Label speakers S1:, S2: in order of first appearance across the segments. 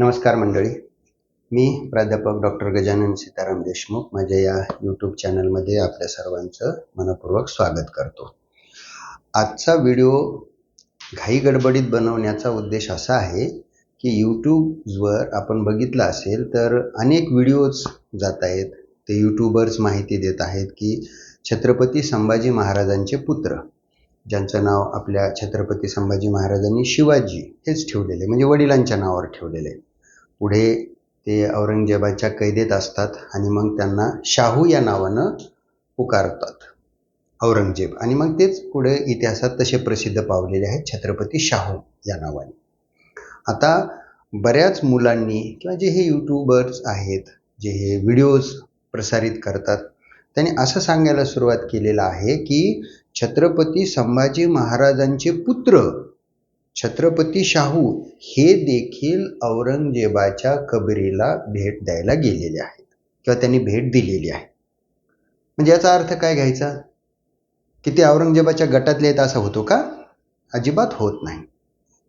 S1: नमस्कार मंडळी. मी प्राध्यापक डॉक्टर गजानन सीताराम देशमुख माझ्या या यूट्यूब चॅनलमध्ये आपल्या सर्वांचं मनपूर्वक स्वागत करतो. आजचा व्हिडिओ घाई गडबडीत बनवण्याचा उद्देश असा आहे की यूट्यूबवर आपण बघितलं असेल तर अनेक व्हिडिओज जात आहेत. ते यूट्यूबर्स माहिती देत आहेत की छत्रपती संभाजी महाराजांचे पुत्र ज्यांचं नाव आपल्या छत्रपती संभाजी महाराजांनी शिवाजी हेच ठेवलेले म्हणजे वडिलांच्या नावावर ठेवलेले. पुढे ते औरंगजेबाच्या कैदेत असतात आणि मग त्यांना शाहू या नावानं पुकारतात. औरंगजेब. आणि मग तेच पुढे इतिहासात तसे प्रसिद्ध पावलेले आहेत छत्रपती शाहू या नावाने. आता बऱ्याच मुलांनी किंवा जे हे यूट्यूबर्स आहेत जे हे व्हिडिओज प्रसारित करतात त्यांनी असं सांगायला सुरुवात केलेलं आहे की छत्रपती संभाजी महाराजांचे पुत्र छत्रपती शाहू हे देखील औरंगजेबाच्या कबरीला भेट द्यायला गेलेले आहेत किंवा त्यांनी भेट दिलेली आहे. म्हणजे याचा अर्थ काय घ्यायचा? की ते औरंगजेबाच्या गटातले आहेत असं होतो का? अजिबात होत नाही.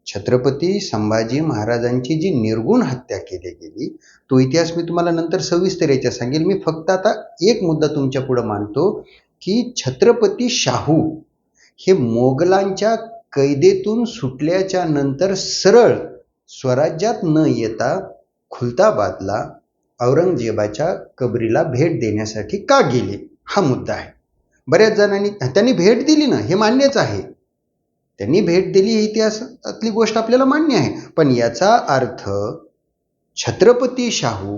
S1: छत्रपती संभाजी महाराजांची जी निर्गुण हत्या केली गेली तो इतिहास मी तुम्हाला नंतर सविस्तर याच्या सांगेल. मी फक्त आता एक मुद्दा तुमच्या पुढं मांडतो की छत्रपती शाहू हे मोगलांच्या कैदेतून सुटल्याच्या नंतर सरळ स्वराज्यात न येता खुलताबादला औरंगजेबाच्या कबरीला भेट देण्यासाठी का गेले? हा मुद्दा आहे. बऱ्याच जणांनी त्यांनी भेट दिली ना हे मान्यच आहे. त्यांनी भेट दिली ही इतिहासातली गोष्ट आपल्याला मान्य आहे. पण याचा अर्थ छत्रपती शाहू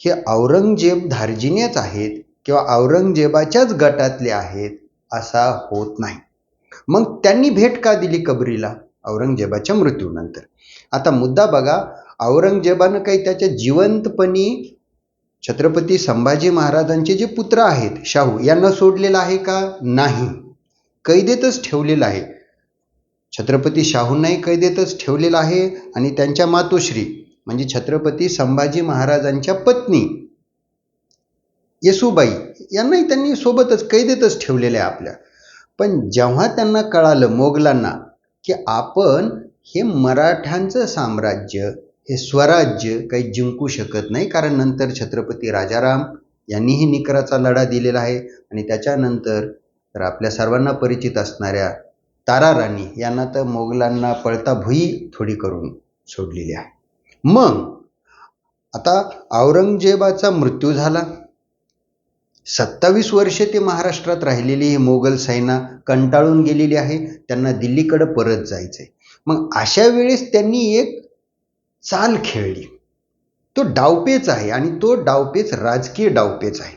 S1: हे औरंगजेब धार्जिनेच आहेत किंवा औरंगजेबाच्याच गटातले आहेत असा होत नाही. मग त्यांनी भेट का दिली कबरीला? औरंगजेबाच्या मृत्यूनंतर. आता मुद्दा बघा औरंगजेबानं काही त्याच्या जिवंतपणी छत्रपती संभाजी महाराजांचे जे पुत्र आहेत शाहू यांना सोडलेलं आहे का? नाही. कैदेतच ठेवलेलं आहे. छत्रपती शाहूंनाही कैदेतच ठेवलेलं आहे आणि त्यांच्या मातोश्री म्हणजे छत्रपती संभाजी महाराजांच्या पत्नी येसूबाई यांनाही त्यांनी सोबतच कैदेतच ठेवलेल्या आहे आपल्या. पण जेव्हा त्यांना कळालं मोगलांना की आपण हे मराठ्यांचं साम्राज्य हे स्वराज्य काही जिंकू शकत नाही कारण नंतर छत्रपती राजाराम यांनीही निकराचा लढा दिलेला आहे आणि त्याच्यानंतर तर आपल्या सर्वांना परिचित असणाऱ्या तारा राणी यांना तर मोगलांना पळता भुई थोडी करून सोडलेली आहे. मग आता औरंगजेबाचा मृत्यू झाला. सत्तावीस वर्षे ते महाराष्ट्रात राहिलेली ही मोगल सैना कंटाळून गेलेली आहे त्यांना दिल्लीकडं परत जायचंय. मग अशा वेळेस त्यांनी एक चाल खेळली. तो डावपेच आहे आणि तो डावपेच राजकीय डावपेच आहे.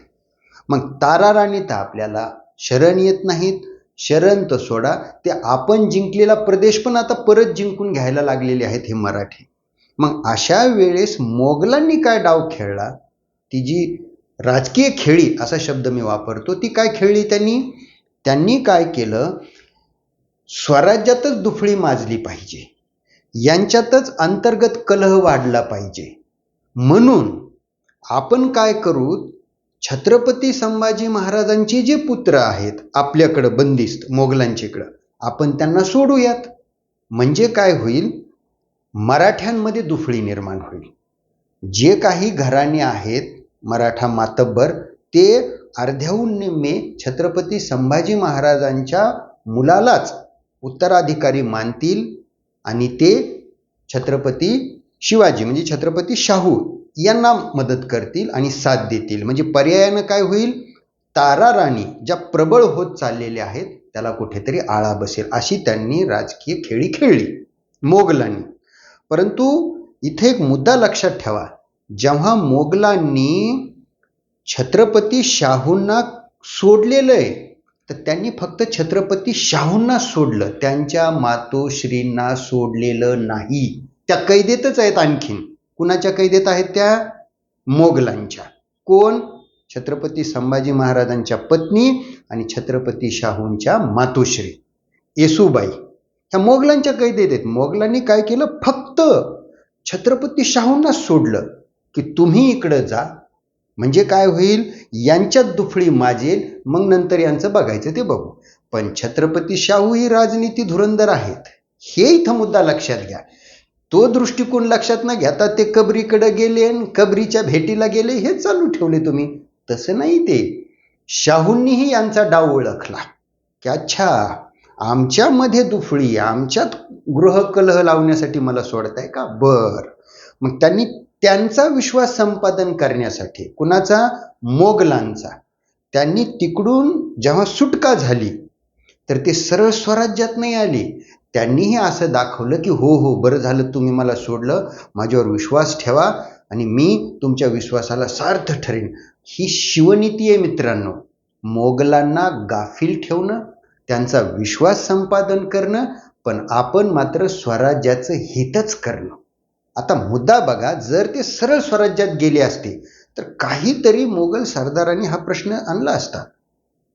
S1: मग तारा राणी तर आपल्याला शरण येत नाहीत. शरण तर सोडा ते आपण जिंकलेला प्रदेश पण आता परत जिंकून घ्यायला लागलेले आहेत हे मराठी. मग अशा वेळेस मोगलांनी काय डाव खेळला? ती जी राजकीय खेळी असा शब्द मी वापरतो. ती काय खेळली त्यांनी? त्यांनी काय केलं? स्वराज्यातच दुफळी माजली पाहिजे. यांच्यातच अंतर्गत कलह वाढला पाहिजे. म्हणून आपण काय करू? छत्रपती संभाजी महाराजांचे जे पुत्र आहेत आपल्याकडं बंदिस्त मोगलांच्याकडं आपण त्यांना सोडूयात. म्हणजे काय होईल? मराठ्यांमध्ये दुफळी निर्माण होईल. जे काही घराणे आहेत मराठा मातब्बर ते अर्ध्याहून निम्मे छत्रपती संभाजी महाराजांच्या मुलालाच उत्तराधिकारी मानतील आणि ते छत्रपती शिवाजी म्हणजे छत्रपती शाहू यांना मदत करतील आणि साथ देतील. म्हणजे पर्यायानं काय होईल? तारा राणी ज्या प्रबळ होत चाललेल्या आहेत त्याला कुठेतरी आळा बसेल. अशी त्यांनी राजकीय खेळी खेळली मोगलांनी. परंतु इथे एक मुद्दा लक्षात ठेवा. जेव्हा मोगलांनी छत्रपती शाहूंना सोडलेलं आहे तर त्यांनी फक्त छत्रपती शाहूंना सोडलं. त्यांच्या मातोश्रींना सोडलेलं नाही. त्या कैदेतच आहेत आणखीन. कुणाच्या कैदेत आहेत त्या? मोगलांच्या. कोण? छत्रपती संभाजी महाराजांच्या पत्नी आणि छत्रपती शाहूंच्या मातोश्री. येसुबाई. ह्या मोगलांच्या कैदेत आहेत. मोगलांनी काय केलं? फक्त छत्रपती शाहूंना सोडलं. की तुम्ही इकडं जा. म्हणजे काय होईल? यांच्यात दुफळी माजेल मग नंतर यांचं बघायचं ते बघू. पण छत्रपती शाहू ही राजनीती धुरंधर आहेत. हे इथं मुद्दा लक्षात घ्या. तो दृष्टिकोन लक्षात न घेता ते कबरीकडं गेले आणि कबरीच्या भेटीला गेले हे चालू ठेवले तुम्ही. तसं नाही ते. शाहूंनीही यांचा डाव ओळखला. की अच्छा आमच्यामध्ये दुफळी आमच्यात गृहकलह लावण्यासाठी मला सोडताय का? बर. मग त्यांनी त्यांचा विश्वास संपादन करण्यासाठी कुणाचा? मोगलांचा. त्यांनी तिकडून जेव्हा सुटका झाली तर ते सरळ स्वराज्यात नाही आले. त्यांनीही असं दाखवलं की हो हो बरं झालं तुम्ही मला सोडलं. माझ्यावर विश्वास ठेवा आणि मी तुमच्या विश्वासाला सार्थ ठरेन. ही शिवनीती आहे मित्रांनो. मोगलांना गाफील ठेवणं त्यांचा विश्वास संपादन करणं पण आपण मात्र स्वराज्याचं हितच करणं. आता मुद्दा बघा जर ते सरळ स्वराज्यात गेले असते तर काहीतरी मोगल सरदारांनी हा प्रश्न आणला असता.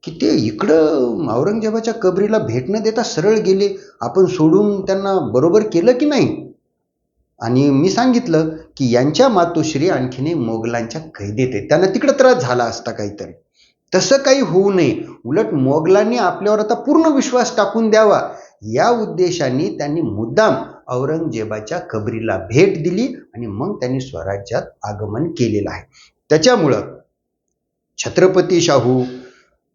S1: की ते इकडं औरंगजेबाच्या कबरीला भेट न देता सरळ गेले आपण सोडून त्यांना बरोबर केलं की नाही? आणि मी सांगितलं की यांच्या मातोश्री आणखीने मोगलांच्या कैदेत आहेत. त्यांना तिकडं त्रास झाला असता काहीतरी. तसं काही होऊ नये. उलट मोगलांनी आपल्यावर आता पूर्ण विश्वास टाकून द्यावा. या उद्देशाने त्यांनी मुद्दाम औरंगजेबाच्या कबरीला भेट दिली आणि मग त्यांनी स्वराज्यात आगमन केलेलं आहे. त्याच्यामुळं छत्रपती शाहू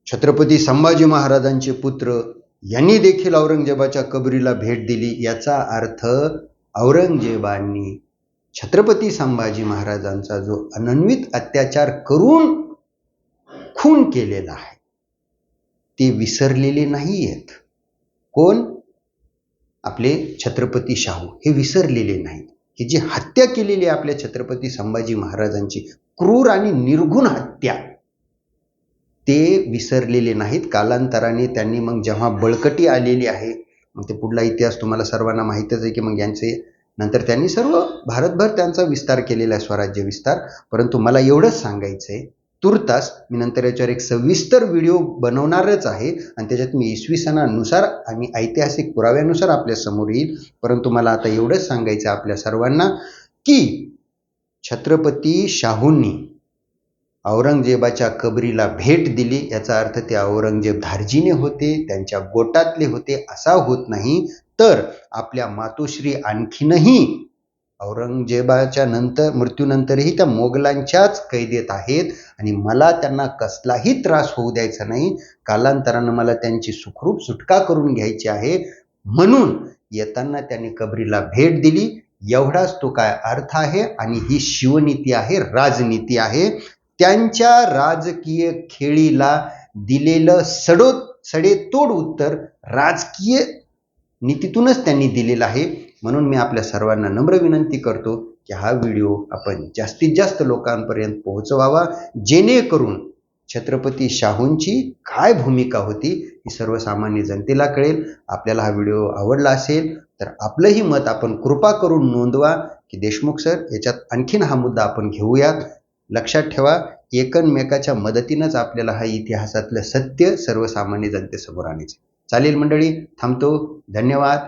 S1: छत्रपती संभाजी महाराजांचे पुत्र यांनी देखील औरंगजेबाच्या कबरीला भेट दिली. याचा अर्थ औरंगजेबांनी छत्रपती संभाजी महाराजांचा जो अनन्वित अत्याचार करून खून केलेला आहे ते विसरलेले नाही आहेत कोण? आपले छत्रपती शाहू हे विसरलेले नाहीत. की जी हत्या केलेली आहे आपल्या छत्रपती संभाजी महाराजांची क्रूर आणि निर्गुण हत्या ते विसरलेले नाहीत. कालांतराने त्यांनी मग जेव्हा बळकटी आलेली आहे मग ते पुढला इतिहास तुम्हाला सर्वांना माहीतच आहे की मग यांचे नंतर त्यांनी सर्व भारतभर त्यांचा विस्तार केलेला आहे स्वराज्य विस्तार. परंतु मला एवढंच सांगायचं आहे तुर्तास मी नंतर याच्यावर एक सविस्तर व्हिडिओ बनवणारच आहे. आणि त्याच्यात मी इसवी सणानुसार आणि ऐतिहासिक पुराव्यानुसार आपल्यासमोर येईल. परंतु मला आता एवढंच सांगायचं आपल्या सर्वांना की छत्रपती शाहूंनी औरंगजेबाच्या कबरीला भेट दिली. याचा अर्थ ते औरंगजेब धार्जीने होते त्यांच्या गोटातले होते असा होत नाही. तर आपल्या मातोश्री आणखीनही औरंगजेबाच्या नंतर मृत्यूनंतरही त्या मोगलांच्याच कैदेत आहेत आणि मला त्यांना कसलाही त्रास होऊ द्यायचा नाही. कालांतरानं मला त्यांची सुखरूप सुटका करून घ्यायची आहे. म्हणून येताना त्यांनी कबरीला भेट दिली. एवढाच तो काय अर्थ आहे आणि ही शिवनीती आहे राजनीती आहे. त्यांच्या राजकीय खेळीला दिलेलं सडो सडेतोड उत्तर राजकीय नीतीतूनच त्यांनी दिलेलं आहे. म्हणून मी आपल्या सर्वांना नम्र विनंती करतो की हा व्हिडिओ आपण जास्तीत जास्त लोकांपर्यंत पोहोचवावा जेणेकरून छत्रपती शाहूंची काय भूमिका होती ही सर्वसामान्य जनतेला कळेल. आपल्याला हा व्हिडिओ आवडला असेल तर आपलंही मत आपण कृपा करून नोंदवा. की देशमुख सर याच्यात आणखीन हा मुद्दा आपण घेऊयात लक्षात ठेवा एकमेकाच्या मदतीनंच आपल्याला हा इतिहासातलं सत्य सर्वसामान्य जनतेसमोर आणायचं चालेल मंडळी थांबतो. धन्यवाद.